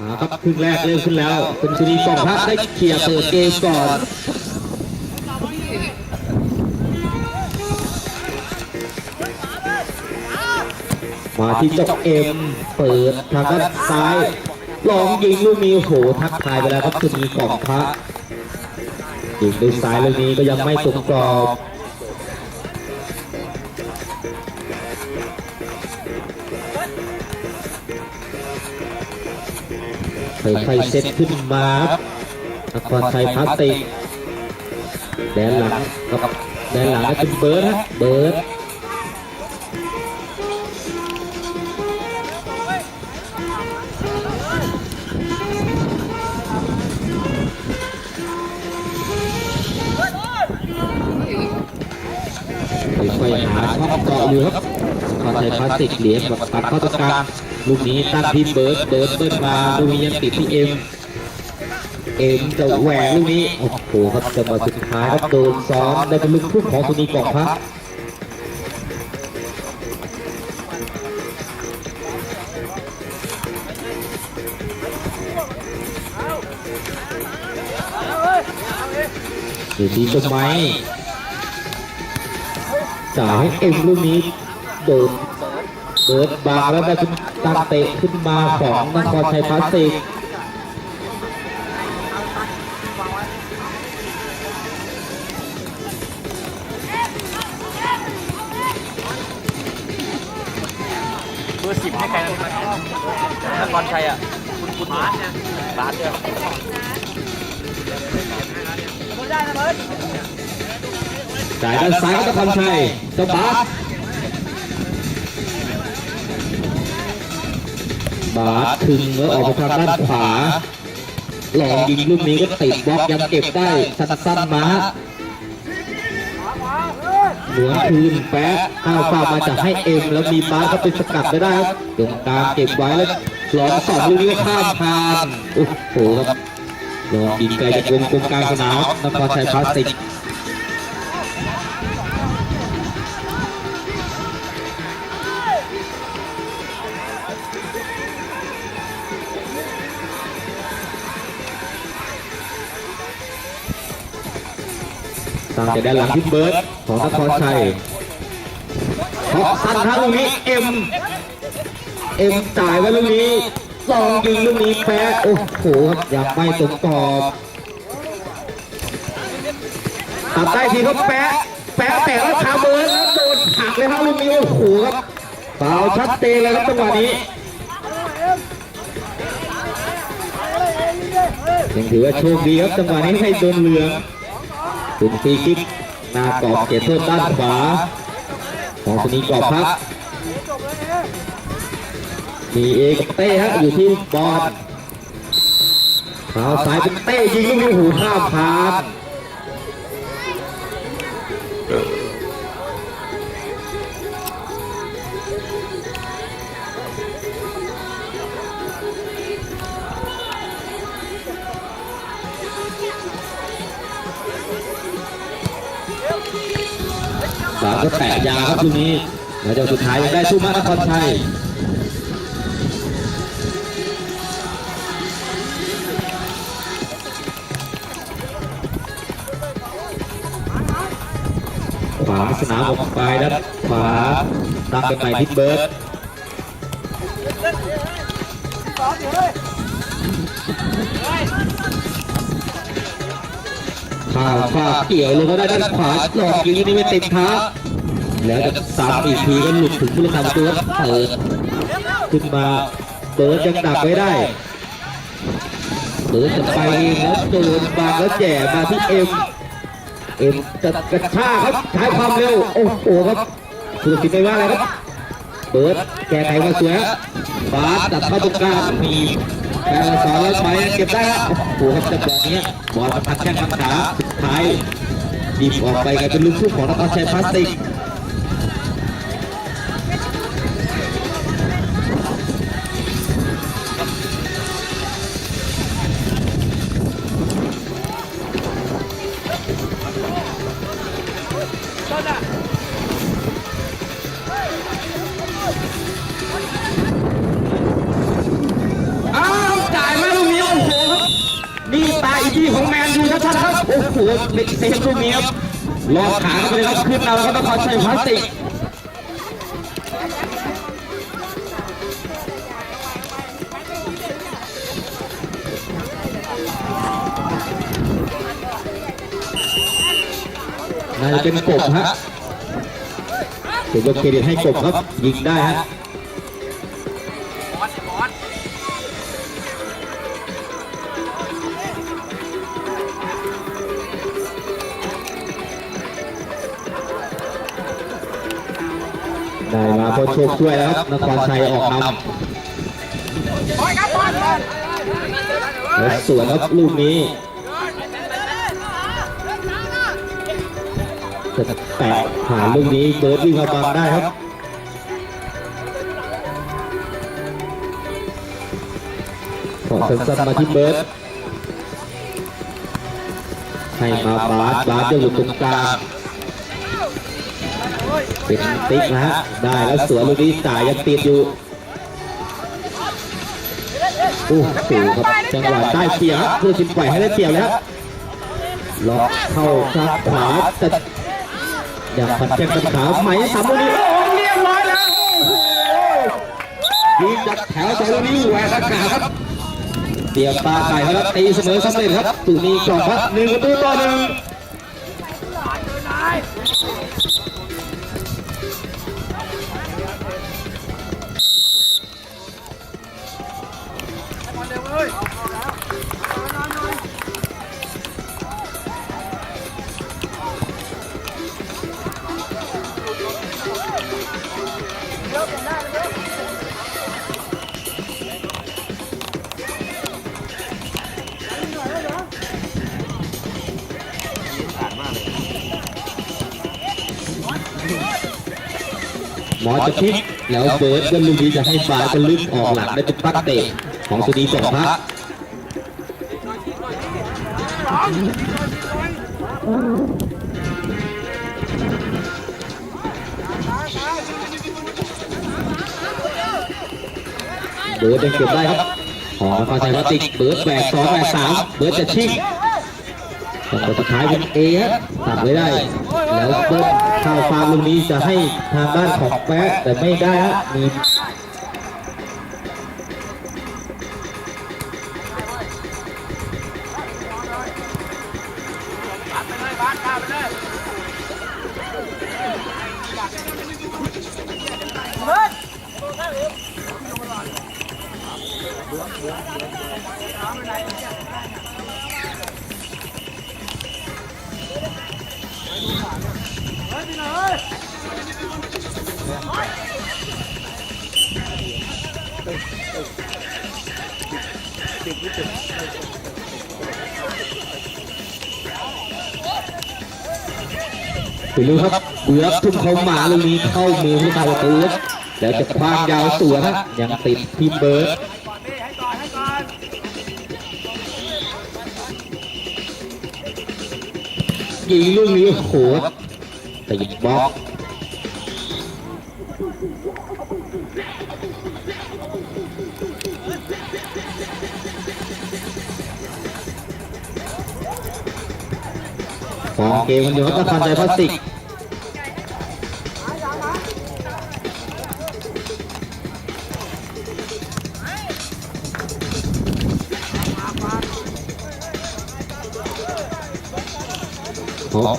อ่าครับครึ่งแรกเริ่มขึ้นแล้วเป็นสุนีกองพักได้เคลียร์เปิดเกมก่อนมาที่จ้าเอ็มเปิดทางด้านซ้ายลองยิงลูกนี้โหทักทายไปแล้วครับสุนีกองพักยิงด้วยซ้ายลูกนี้ก็ยังไม่ตรงกรอบ ค่อยๆเซตขึ้นมาครับนครชัยพลาสติกแดนหลังกับแดนหลังเป็นเบิร์ดฮะเบิร์ดค่อยๆหาช่องเกาะอยู่ครับนครชัยพลาสติกเหรียญแบบตัดเข้าตรงกลาง ลูกนี้ตั้งที่เบิร์ดเบิร์ดเบิร์ดมาลูกนี้ยังติดที่เอ็ม เอ็มจะแหวกลูกนี้ โอ้โหครับจังหวะสุดท้ายครับโดนซ้อมได้เป็นลูกทุ่งของสุนีกองพักอยู่ที่ต้นไม้จ่ายให้เอ็มลูกนี้โดน เบิร์ดบางแล้วได้เป็นตั้งเตะขึ้นมาของนครชัยพลาสติกเบอร์สิบให้ใครนะนครชัยอะ คุณคุณบาสเนี่ยบาสเนี่ยจ่ายด้านซ้ายครับนครชัยเจ้าบาส บาสถึงแล้วออกไปทางด้านขวาลองยิงลูกนี้ก็ติดบล็อกยังเก็บได้สั้นๆมาหลวงคืนแป๊ะข้าวฟ้ามาจากให้เอ็มแล้วมีบาสก็เป็นสกัดไม่ได้ครับตรงกลางเก็บไว้แล้วหลองสองลูกนี้ข้ามพานโอ้โหครับลองยิงไกลจากวงกลมกลางสนามนครชัยพลาสติก ตั้งแต่ด้านหลังที่เบิร์ดของนครชัยท็อปสั้นครับลูกนี้เอ็มเอ็มจ่ายไว้ลูกนี้ลองยิงลูกนี้แพ้โอ้โหครับยังไม่ตรงกรอบตัดได้ทีครับแปะแปะแต่แล้วคาเบิร์ดแล้วโดนหักเลยครับลูกนี้โอ้โหครับฟาวล์ชัดเจนเลยครับจังหวะนี้ยังถือว่าโชคดีครับจังหวะนี้ให้โดนเหลือง เป็นฟรีคิกหน้ากรอบเขตโทษด้านขวาของสนีกรอบพักมีเอกบเต้ฮะอยู่ที่บอลเท้าซ้ายเป็นเต้ยิงลูกนี้หูข้ามพาน ก็แตะยาครับลูกนี้แล้วเจ้าสุดท้ายยังได้สู้มานครชัยขวาสนามออกไปนะขวาตั้งเป็นใหม่ที่เบิร์ดข้าวฟ้าเกี่ยวลงมาได้ด้านขวาหลอกยิงนี่ไม่ติดเท้า แล้วจะซ้ำอีกทีก็หลุดถึงผู้เล่นทำตัวเปิดขึ้นมาเบิร์ดยังดักไว้ได้เบิร์ดจะไปแล้วโดนบางแล้วแย่มาที่เอ็มเอ็มจะกระชากครับใช้ความเร็วโอ้โหครับสุดสิไม่ว่าอะไรครับเบิร์ดแก้ไขมาสวยครับบาสตัดเข้าตรงกลางมีแปรสอนแล้วไปเก็บได้ครับโอ้โหครับจังหวะนี้บอลมันพัดแข้งพัดขาสุดท้ายดีบออกไปกลายเป็นลูกทุ่ของนครชัยพลาสติก เข้าไปเลยครับขึ้นเอาแล้วก็ต้องคอยใช้พลาสติกน่าจะเป็นกบฮะถือยกเครดิตให้กบครับ ยิงได้ฮะ ได้มาเพราะโชคช่วยแล้วครับนครชัยออกนำแล้วสวนครับลูกนี้จะแตะผ่านลูกนี้เบิร์ดวิ่งมาบังได้ครับขอสั้นๆมาที่เบิร์ดให้มาบาสบาสจะอยู่ตรงกลาง เป็นติ๊กนะฮะได้แล้วสวนลูกนี้จ่ายยังติดอยู่โอ้โหครับจังหวะได้เสียครับเพื่อชิมปล่อยให้ได้เปรียบแล้วล็อกเข้าทางขวาแต่อยากผัดแจ้งปัญหาไหมสามลูกนี้โอ้เรียบร้อยแล้วยิงจากแถวสองลูกนี้แหวกอากาศครับเตียมตาไก่แล้วตีเสมอสำเร็จครับตูนี้กล่องพัดหนึ่งประตูต่อหนึ่ง มอจะพลิกแล้วเบิร์ดก็ลูกนี้จะให้ฟ้าก็ลึกออกหลังได้เป็นปักเตะของสุนีสองพักเบิร์ดยังเก็บได้ครับของนครชัยวัติกเบิร์ดแหวกสองแหวกสามเบิร์ดจะชิงแต่คนสุดท้ายเป็นเอตัดไว้ได้ แล้วเบิ้ล เข้าฟามลูกนี้จะให้ทางด้านของแป๊ะแต่ไม่ได้ฮะมี ไปรู้ครับเบือกทุ่มเขาหมาลูกนี้เข้ามือผู้ตายประตูแล้วจะคว้างยาวสวนฮะยังติดทีมเบิร์ดยิงลูกนี้โอ้ โหติดบล็อกของเกมมันอยู่ครับนครใจพลาสติก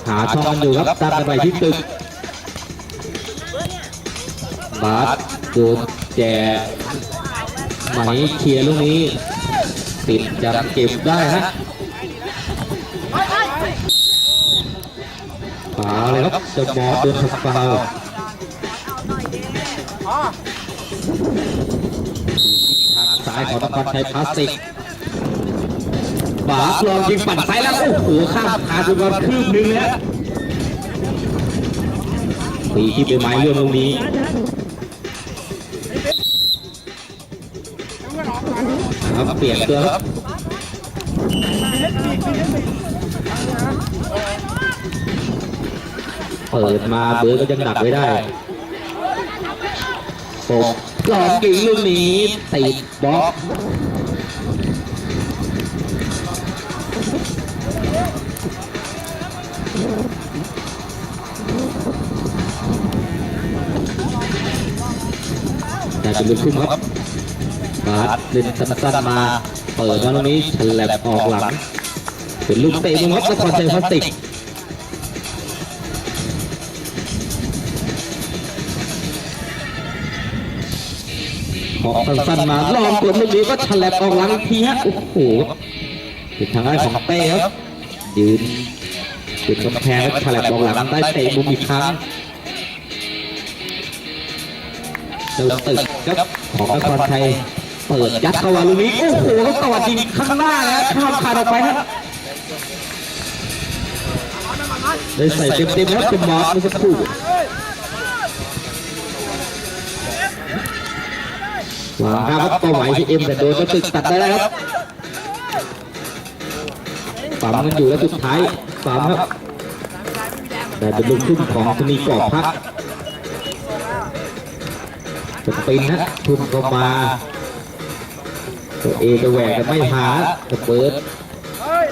หาช่องกันอยู่ครับตามกันไปที่ตึกบาสโดนแจกไหมเคลียร์ลูกนี้ ติดยังเก็บได้ฮะฟาวเลยครับเจะมอสโดนทำฟาวล์ทางซ้ายของตะกอนชัยพลาสติก บาลองยิงปั่นซ้ายแล้วโอ้โหข้ามขาดไปวันคืบหนึงแล้วตีที่เป็นไม้เรื่องตรงนี้ครับเปลี่ยนตัวครับเปิดมาเบิร์ก็ยังดักไว้ได้หกลองยิงลูกนี้ติดบล็อก ลูกทุ่งครับบาสเล่นสั้นๆมา เปิดมาตรงนี้ฉลับออกหลัง เป็นลูกเตะมุมครับนครชัยพลาสติกขอกสั้นๆมาลองกดลูกนี้ก็ฉลับออกหลังทีฮะโอ้โหเป็นทางด้านของเต้ครับยืนติดกำแพงแล้วฉลับออกหลังได้เตะมุมอีกครั้ง เจ้าตึกครับของนครไทยเปิดยัดเข้ามาลูกนี้โอ้โหแล้วตวัดยิงข้างหน้านะข้ามขาดออกไปครับเลยใส่เต็มๆแล้วเป็นบอสเมื่อสักครู่วังครับเป้าหมายที่เอ็มแต่โดนก็ตึกตัดได้แล้วครับปั๊มกันอยู่แล้วสุดท้ายปั๊มครับได้เป็นลูกทุ่มของธนีกอบพัก จะปินนะทุ่มเข้ามา ตัวเอจะแหวกแต่ไม่หาจะเปิด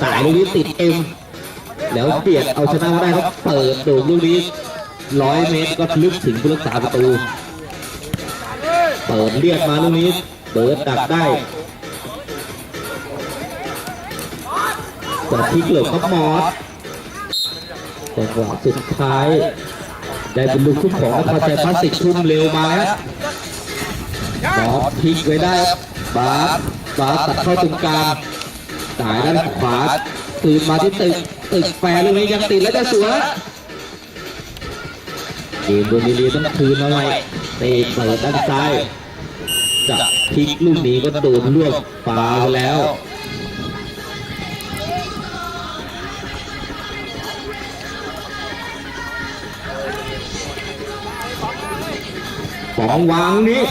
สายลูกนี้ติดเอ็มแล้วเบียดเอาชนะมาได้ครับเปิดโด่งลูกนี้ร้อยเมตรก็ลึกถึงผู้รักษาประตู เปิดเรียกมาลูกนี้เปิดดักได้จะพลิกเหลือครับมอสจังหวะสุดท้าย ได้เป็นลูกทุ่ของนครชัยพลาสติกทุ่มเร็วมาแล้ วมอสพลิกไว้ได้ครับบาสบาสตัดเข้าตรงกลางสายด้านขวาคืนมาที่ตึกตึกแฟร์ลูกนี้ยังติดแล้วจะสวยเกมโดนลีต้องคืนเอาไว้เตะเปิดด้านซ้ายจะพลิกลูกนี้ก็โดนลวกปาไปแล้วสองวางนี้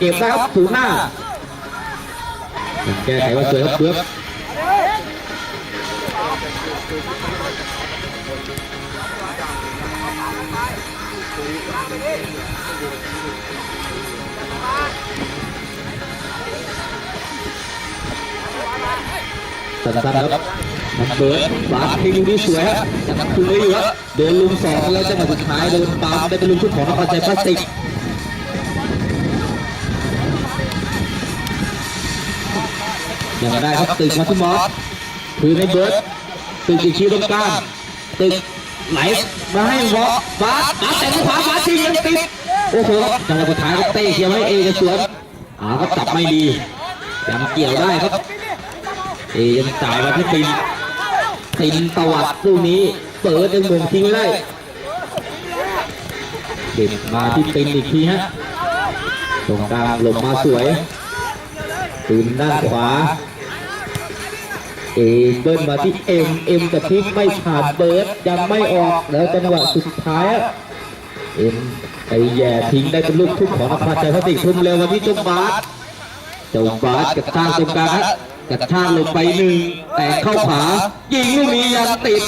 เก็บได้ครับถูหน้า แก้ไขว่าสวยครับเพื่อสั้นๆครับมันเบิร์ดบาสทิ้งลูกนี้สวยครับยังคุยอยู่ครับโดนลุมสองแล้วจังหวะสุดท้ายโดนปามได้เป็นลูกชุดของนครชัยพลาสติก ยังได้ครับตึกมาที่มอสคือในเบิร์ดตึกอีกทีตรงกลางตึกไหลมาให้วอลบาสบาสแต่งขวาบาสจริงยังติดโอ้โหครับจังหวะสุดท้ายก็เตะเกี่ยวให้เอจะสวนอ่าก็จับไม่ดียังเกี่ยวได้ครับเอยังจ่ายมาที่ตินตินตวัดลูกนี้เปิดยังมงทิ้งไม่ได้เก็บมาที่ตินอีกทีฮะตรงกลางลงมาสวยปืนด้านขวา เอเบิ้ลมาที่เอ็มเอ็มแต่พลิกไม่ผ่านเบิร์ดยังไม่ออกแล้วจังหวะสุดท้ายเอ็มไปแย่ทิ้งได้เป็นลูกทุ่มของนครชัยพลาสติกทุ่มเร็วมาที่จ้าบาสเจ้าบาสกระชาตรงกลางฮะกระชากลงไปหนึ่งแต่เข้าขวายิงลูกนี้ยังติด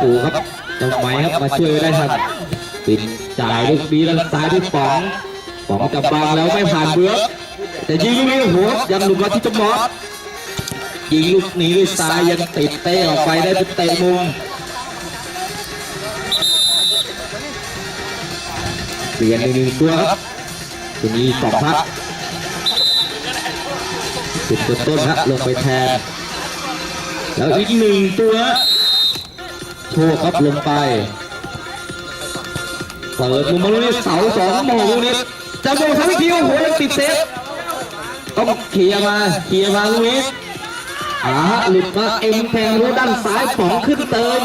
โอ้โหครับเจ้าไม้ครับมาช่วยไว้ได้ทันปิดจ่ายลูกนี้ด้านซ้ายที่ป๋องป๋องจับบังแล้วไม่ผ่านเบิร์ดแต่ยิงลูกนี้โอ้โหยังหลุดมาที่เจามอส ยิงลูกนี้ด้วยซ้ายยังติดเตะออกไปได้เป็นเตะมุมเปลี่ยนอีกหนึ่งตัวครับตัวนี้สองพักจุดต้นต้นฮะลงไปแทน แล้วอีกหนึ่งตัวโชว์ครับลงไปเปิดมุมมาลูกนี้เสาสองโมงลูกนี้จะโมงทั้งทีโอ้โหติดเซฟต้องเคลียร์มาเคลียร์มาลุยส์ อ่าหลุดมาเอ็มแทงรู้ด้านซ้ายป๋องขึ้นเติม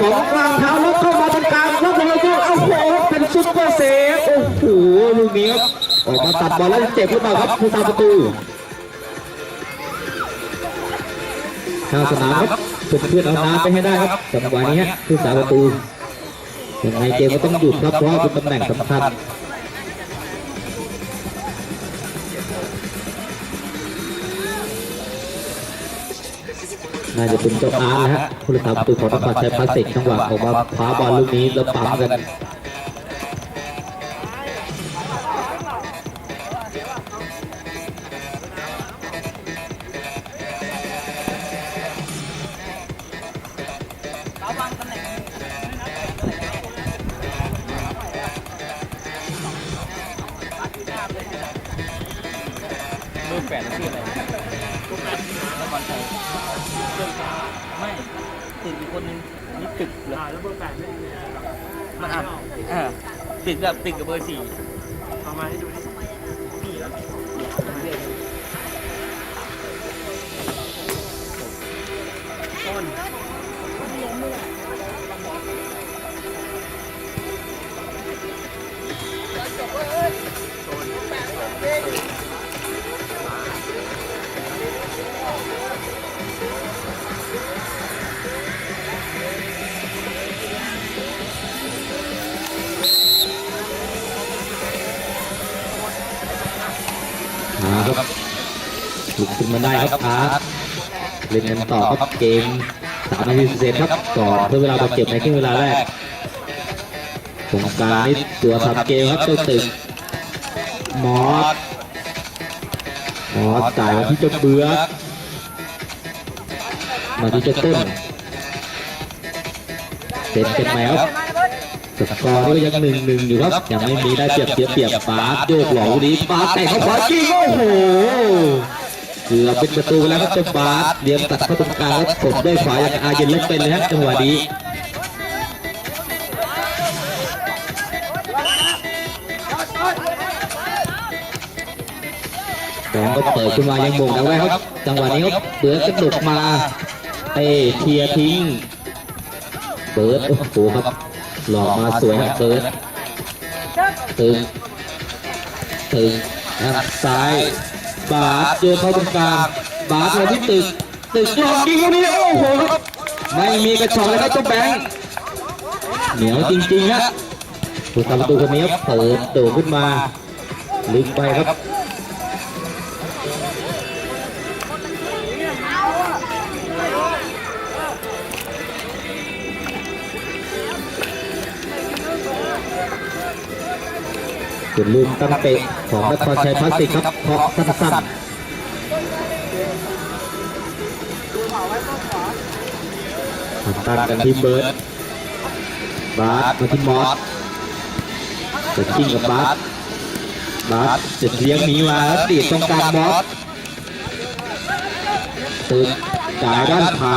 ป๋องวางเท้าล้วเข้ามาตรงกลางแล้วบอลลูกโอ้โหเป็นซุปเปอร์เซฟโอ้โหลูกนี้ครับออกมาตัดบอลแล้วเจ็บหรือเปล่าครับผู้ตาประตูข้างสนามครับเพื่อนเพื่อนเอาน้ำไปให้ได้ครับจังหวะนี้ผู้สาประตูยังไงเกมก็ต้องหยุดครับเพราะเป็นตำแหน่งสำคัญ น่าจะเป็นเจ้าอาร์ตนะฮะผู้รักษาประตูของนครใช้พลาสติกจังหวะออกมาคว้าบอลลูกนี้แล้วปั๊มกันรูปแฝดชื่ออะไรรูปแปดนครชัย ไม่ตึกอีกคนนึงนี่ตึกเหรอแล้วเบอร์แปดไม่มีมันอะอ่าตึกกับตึกกับเบอร์สี่เอามาให้ดูดิ นมาได้ครับอาร์ตเล่นกันต่อครับเกมสามนาทีเสร็จครับก่อนเพื่อเวลาบาดเจ็บในครึ่งเวลาแรกตรงกลางนี่ตัวทำเกมครับเจ้าตึกมอสมอสจ่ายมาที่เจ้าเบือกมาที่เจ้าต้นเสร็จเป็นไหมครับสกอร์นี่ก็ยังหนึ่งหนึ่งอยู่ครับยังไม่มีได้เปรียบเสียเปรียบปาสโยกหลอกลูกนี้ปาสแต่งเข้าขวาจริงโอ้โห เกือเป็นประตูแล้วครับเจ้าบาสเลี้ยงตัดเข้าตรงกลางแล้วกดด้วยขวาอย่างอาเย็นเล็กเป็นเลยฮะจังหวะนี้สองก็เปิดขึ้นมายังโมงแล้ไว้ครับ จังหวะนี้ครับเบิร์ดกระดกมาเตะเคลียทิ้งเบิร์ดโอ้โหครับหลอกมาสวยครับเบิร์ดตึงตึงนะครับซ้าย บาสเจอเข้าตรงกลางบาสมาที่ตึกตึกหลอกยิงลูกนี้โอ้โหครับไม่มีกระชอกเลยครับเจ้าแบงค์เหนียวจริงๆฮะผู้ทำประตูคนนี้เปิดโดดขึ้นมาลึกไปครับ เป็นลูกตั้งเตะของนครชัยพลาสติกครับเคาะสั้นๆตั้งกันที่เบิร์ดบาสมาที่มอสจะชิงกับบาสบาสจะเลี้ยงหนีมาแล้วตีดตรงกลางมอสตึกจ่ายด้านขวา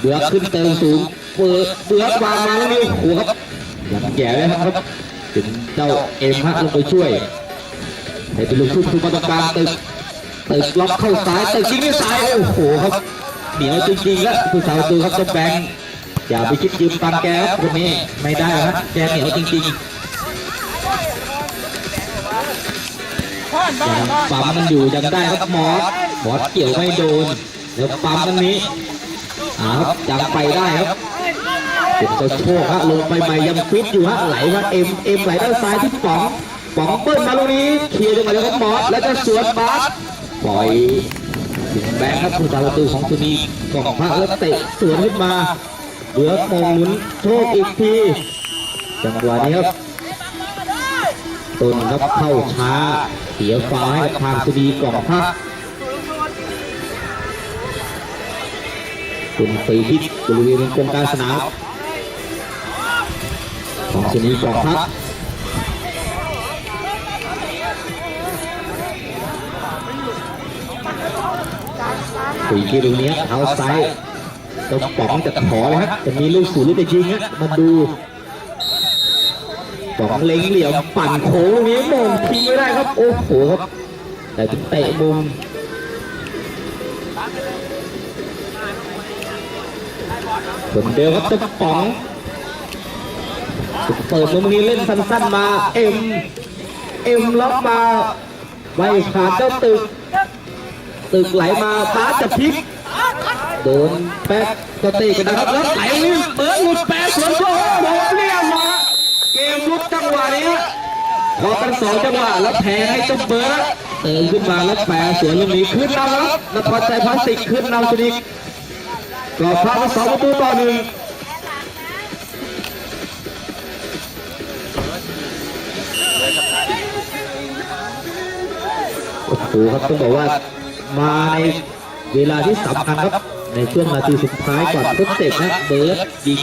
เบือกขึ้นเติมสูงเปิดเบือกวางมาแล้วนี่โอ้โหครับยังแย่เลยครับ ถึงเจ้าเอ็มฮะลงไปช่วยให้เป็นลูกทุ่มทุกประการตึกตึกล็อกเข้าซ้ายตึกยิงด้วยซ้ายโอ้โหครับเหนียวจริงๆแล้วผู้สาวตัวครับเจ้าแบงอย่าไปคิดยืมตังแกครับคนนี้ไม่ได้ฮะแกเหนียวจริงๆยังปั๊มมันอยู่ยังได้ครับมอสมอสเกี่ยวไม่โดนแล้วปั๊มตรงนี้อ่าครับยังไปได้ครับ เป็นเจ้าโชคฮะลงไปใหม่ยังฟิตอยู่ฮะไหลมาเอ็มเอ็มไหลด้านซ้ายที่ป๋องป๋องเปิ้ลมาลูกนี้เคลียร์จังหวะเดียวกับมอสแล้วจะสวนบาสปล่อยถึงแบงค์ครับผู้สาประตูของสุนีกล่องพระแล้วเตะสวนขึ้นมาเหลือมงหมุนโชคอีกทีจังหวะนี้ครับต้นครับเข้าช้าเสียฟ้าให้ทางสุนีกล่องพระคุณฟรีคิกบริเวณกลางกางสนาม ของชนีกองทัพปีที่ตรงนี้เท้าซ้ายต้องป๋องจะขอเลยครับจะมีลูกสูงหรือจะยิงฮะมาดูป๋องเล็งเหลี่ยมปั่นโค้งนี้มงทิ้งไม่ได้ครับโอ้โหครับแต่ถึงเตะมุมคนเดียวครับเจะป๋อง เปิดตรงนี้เล่นสั้นๆมา เอ็ม เอ็มล็อกมาไม่ขาดเจ้าตึก ตึกไหลมาตาจะพลิก โดนแป๊กก็เตะกันนะครับแล้วไหลเปิดหลุดแป๊กสวนโอ้โหเรียมาเกมลุกจังหวะนี้พอกันสองจังหวะแล้วแพ้ให้เจ้าเบิร์ดเติมขึ้นมาแล้วแปรสวนลูกนี้ขึ้นนำแล้วนครใจพลาสติกขึ้นนำชนิดกรอบพามาสองประตูต่อหนึ่ง ครับต้องบอกว่ามาในเวลาที่สำคัญครับ ในช่วงนาทีสุดท้ายก่อนทดเสร็จนะเบิร์ดยิง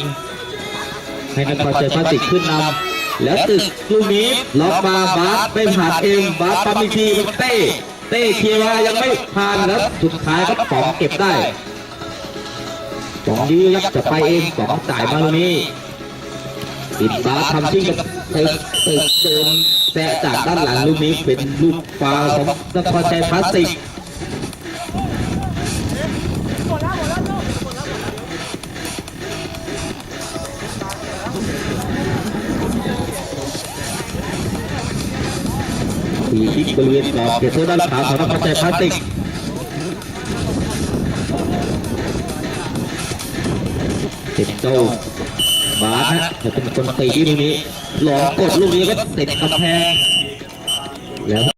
ให้นครใจพลาสติกขึ้นนำแล้วตึกลูกนี้ล็อกมาบาสไม่ผ่านเอ็มบาสปั๊มอีกทีเต้เต้เคียร์ยังไม่ผ่านแล้วสุดท้ายก็ป๋องเก็บได้ป๋องยื้อยักจะไปเองป๋องจ่ายมาตรงนี้ปิดบาสทำชิ่งกับเตะเตะโดน แตะจากด้านหลังลูกนี้เป็นลูกฟาวของนครชัยพลาสติกทีที่บริเวณกรอบเขตโทษด้านขวาของนครชัยพลาสติกติดโจ้ บาสฮะจะเป็นคนตีที่ลูกนี้หลอกกดลูกนี้ก็ติดกระแพงแล้ว